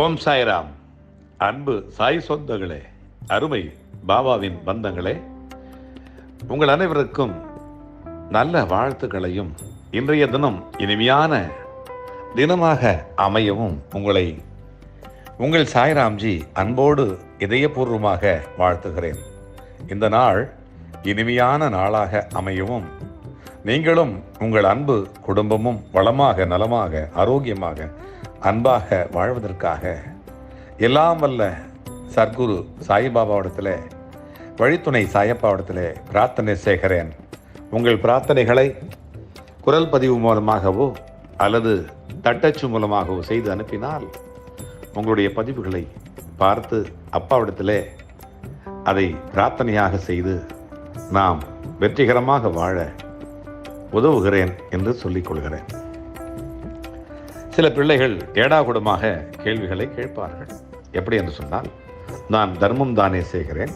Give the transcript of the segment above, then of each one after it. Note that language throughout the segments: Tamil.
ஓம் சாய்ராம். அன்பு சாய் சொந்தங்களே அருமை பாபாவின் பந்தங்களே. உங்கள் அனைவருக்கும் நல்ல வாழ்த்துக்களையும் இன்றைய தினம் இனிமையான தினமாக அமையவும் உங்களை உங்கள் சாய்ராம்ஜி அன்போடு இதயபூர்வமாக வாழ்த்துகிறேன். இந்த நாள் இனிமையான நாளாக அமையவும் நீங்களும் உங்கள் அன்பு குடும்பமும் வளமாக நலமாக ஆரோக்கியமாக அன்பாக வாழ்வதற்காக எல்லாம் வல்ல சர்க்குரு சாய்பாபாவிடத்தில் வழித்துணை சாயப்பாவிடத்தில் பிரார்த்தனை செய்கிறேன். உங்கள் பிரார்த்தனைகளை குரல் பதிவு மூலமாகவோ அல்லது தட்டச்சு மூலமாகவோ செய்து அனுப்பினால் உங்களுடைய பதிவுகளை பார்த்து அப்பாவிடத்திலே அதை பிரார்த்தனையாக செய்து நாம் வெற்றிகரமாக வாழ உதவுகிறேன் என்று சொல்லிக் கொள்கிறேன். சில பிள்ளைகள் ஏடாகுடமாக கேள்விகளை கேட்பார்கள். எப்படி என்று சொன்னால் நான் தர்மம் தானே செய்கிறேன்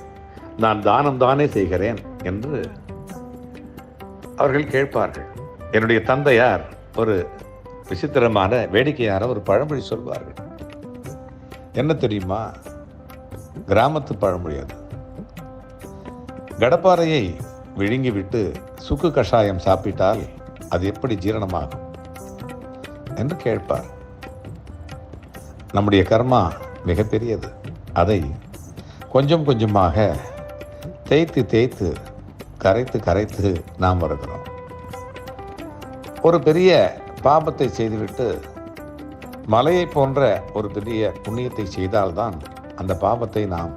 நான் தானம் தானே செய்கிறேன் என்று அவர்கள் கேட்பார்கள். என்னுடைய தந்தையார் ஒரு விசித்திரமான வேடிக்கையான ஒரு பழமொழி சொல்வார்கள். என்ன தெரியுமா? கிராமத்து பழமொழி அது. கடப்பாறையை விழுங்கிவிட்டு சுக்கு கஷாயம் சாப்பிட்டால் அது எப்படி ஜீரணமாகும்? என்று கேட்பார். நம்முடைய கர்மா மிகப்பெரியது. அதை கொஞ்சம் கொஞ்சமாக தேய்த்து தேய்த்து கரைத்து கரைத்து நாம் வருகிறோம். ஒரு பெரிய பாபத்தை செய்துவிட்டு மலையை போன்ற ஒரு பெரிய புண்ணியத்தை செய்தால்தான் அந்த பாபத்தை நாம்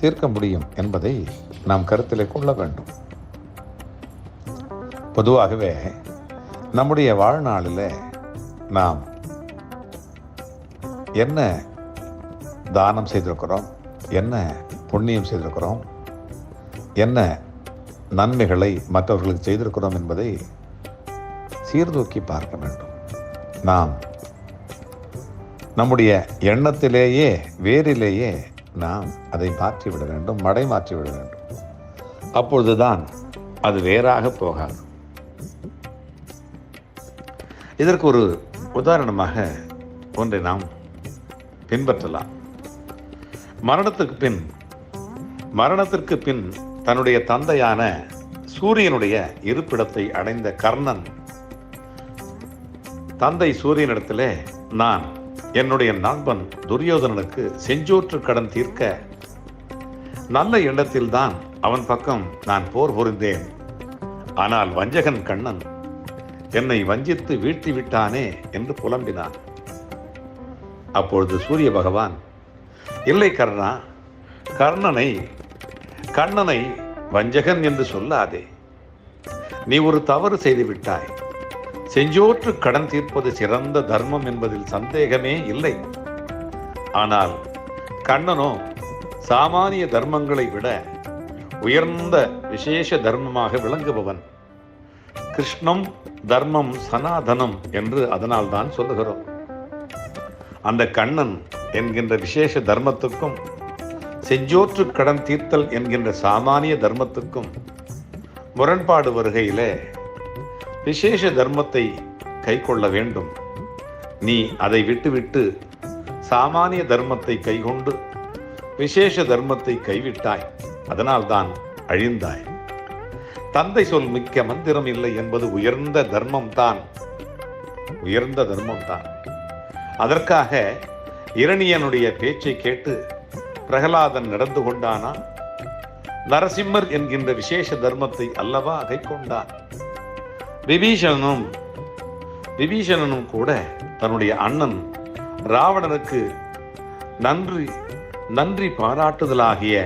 தீர்க்க முடியும் என்பதை நாம் கருத்தில் கொள்ள வேண்டும். பொதுவாகவே நம்முடைய வாழ்நாளில் நாம் என்ன தானம் செய்திருக்கிறோம்? என்ன புண்ணியம் செய்திருக்கிறோம்? என்ன நன்மைகளை மற்றவர்களுக்கு செய்திருக்கிறோம் என்பதை சீர்தூக்கி பார்க்க வேண்டும். நாம் நம்முடைய எண்ணத்திலேயே வேரிலேயே நாம் அதை மாற்றிவிட வேண்டும் மடை மாற்றிவிட வேண்டும். அப்பொழுதுதான் அது வேறாக போகாது. இதற்கு ஒரு உதாரணமாக ஒன்றை நாம் பின்பற்றலாம். மரணத்துக்கு பின் மரணத்திற்கு பின் தன்னுடைய தந்தையான சூரியனுடைய இருப்பிடத்தை அடைந்த கர்ணன் தந்தை சூரியனிடத்திலே நான் என்னுடைய நண்பன் துரியோதனனுக்கு செஞ்சோற்று கடன் தீர்க்க நல்ல எண்ணத்தில்தான் அவன் பக்கம் நான் போர் புரிந்தேன். ஆனால் வஞ்சகன் கண்ணன் என்னை வஞ்சித்து வீழ்த்தி விட்டானே என்று புலம்பினான். அப்பொழுது சூரிய பகவான் இல்லை கர்ணா கர்ணனை கண்ணனை வஞ்சகன் என்று சொல்லாதே. நீ ஒரு தவறு செய்து விட்டாய். செஞ்சோற்று கடன் தீர்ப்பது சிறந்த தர்மம் என்பதில் சந்தேகமே இல்லை. ஆனால் கண்ணனோ சாமானிய தர்மங்களை விட உயர்ந்த விசேஷ தர்மமாக விளங்குபவன். கிருஷ்ணம் தர்மம் சனாதனம் என்று அதனால் தான் சொல்லுகிறோம். அந்த கண்ணன் என்கின்ற விசேஷ தர்மத்துக்கும் செஞ்சோற்று கடன் தீர்த்தல் என்கின்ற சாமானிய தர்மத்துக்கும் முரண்பாடு வருகையிலே விசேஷ தர்மத்தை கை கொள்ள வேண்டும். நீ அதை விட்டுவிட்டு சாமானிய தர்மத்தை கைகொண்டு விசேஷ தர்மத்தை கைவிட்டாய் அதனால்தான் அழிந்தாய். தந்தை சொல் மிக்க மந்திரம் இல்லை என்பது உயர்ந்த தர்மம் தான் உயர்ந்த தர்மம் தான் அதற்காக இரணியனுடைய பேச்சை கேட்டு பிரகலாதன் நடந்து கொண்டானா? நரசிம்மர் என்கின்ற விசேஷ தர்மத்தை அல்லவா கைக்கொண்டான் விபீஷணனும் விபீஷணனும் கூட தன்னுடைய அண்ணன் ராவணனுக்கு நன்றி நன்றி பாராட்டுதலாகிய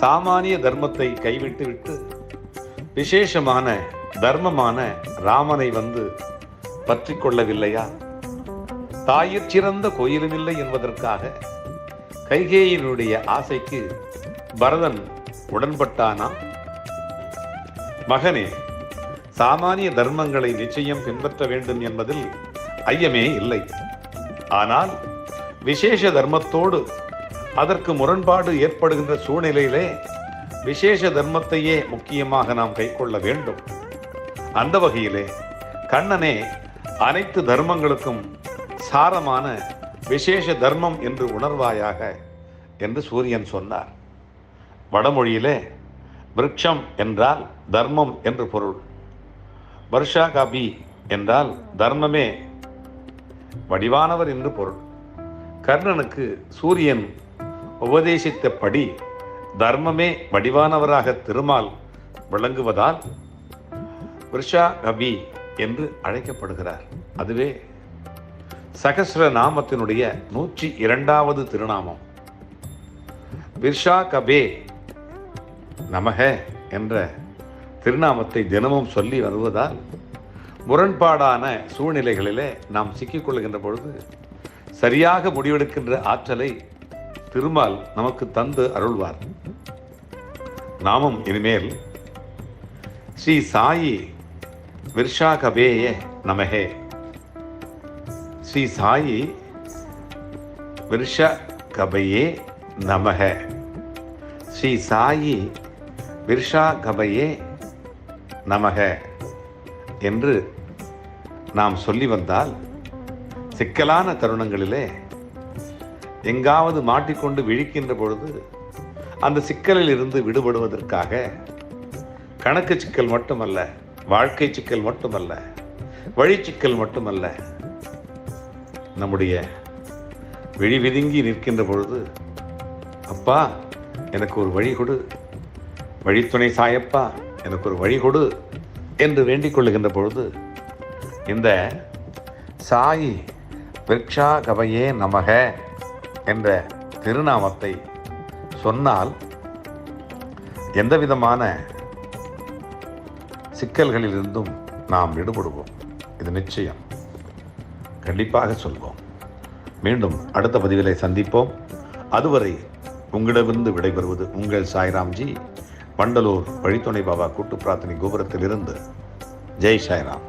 சாமானிய தர்மத்தை கைவிட்டு விட்டு விசேஷமான தர்மமான ராமனை வந்து பற்றி கொள்ளவில்லையா? தாயிற் சிறந்த கோயிலும் இல்லை என்பதற்காக கைகேயினுடைய ஆசைக்கு பரதன் உடன்பட்டானா? மகனே சாமானிய தர்மங்களை நிச்சயம் பின்பற்ற வேண்டும் என்பதில் ஐயமே இல்லை. ஆனால் விசேஷ தர்மத்தோடு அதற்கு முரண்பாடு ஏற்படுகின்ற சூழ்நிலையிலே விசேஷ தர்மத்தையே முக்கியமாக நாம் கைக்கொள்ள வேண்டும். அந்த வகையிலே கண்ணனே அனைத்து தர்மங்களுக்கும் சாரமான விசேஷ தர்மம் என்று உணர்வாயாக என்று சூரியன் சொன்னார். வடமொழியிலே விருட்சம் என்றால் தர்மம் என்று பொருள். வர்ஷா காபி என்றால் தர்மமே வடிவானவர் என்று பொருள். கர்ணனுக்கு சூரியன் உபதேசித்தபடி தர்மமே வடிவானவராக திருமால் விளங்குவதால் விருஷா கபி என்று அழைக்கப்படுகிறார். அதுவே சகஸ்ர நாமத்தினுடைய நூற்றி இரண்டாவது திருநாமம். விர்ஷா கபே நமக என்ற திருநாமத்தை தினமும் சொல்லி வருவதால் முரண்பாடான சூழ்நிலைகளிலே நாம் சிக்கிக்கொள்கின்ற பொழுது சரியாக முடிவெடுக்கின்ற ஆற்றலை திருமால் நமக்கு தந்து அருள்வார். நாமும் இனிமேல் ஸ்ரீ சாயி விர்ஷாகபேய நமகே ஸ்ரீ சாயி விர்ஷ கபையே நமக ஸ்ரீ சாயி விர்ஷா கபையே நமக என்று நாம் சொல்லி வந்தால் சிக்கலான தருணங்களிலே எங்காவது மாட்டிக்கொண்டு விழிக்கின்ற பொழுது அந்த சிக்கலில் இருந்து விடுபடுவதற்காக கணக்கு சிக்கல் மட்டுமல்ல வாழ்க்கை சிக்கல் மட்டுமல்ல வழி சிக்கல் மட்டுமல்ல நம்முடைய விழி விதுங்கி நிற்கின்ற பொழுது அப்பா எனக்கு ஒரு வழி கொடு. வழித்துணை சாயப்பா எனக்கு ஒரு வழி கொடு என்று வேண்டிக் கொள்ளுகின்ற பொழுது இந்த சாயி விரக்ஷா கவையே நமக. என்ற திருநாமத்தை சொன்னால் எந்த விதமான சிக்கல்களிலிருந்தும் நாம் விடுபடுவோம். இது நிச்சயம். கண்டிப்பாக சொல்வோம். மீண்டும் அடுத்த பதிவிலை சந்திப்போம். அதுவரை உங்களிடமிருந்து விடைபெறுவது உங்கள் சாய்ராம்ஜி. வண்டலூர் வழித்துணை பாபா கூட்டு பிரார்த்தனை கோபுரத்திலிருந்து. ஜெய் சாய்ராம்.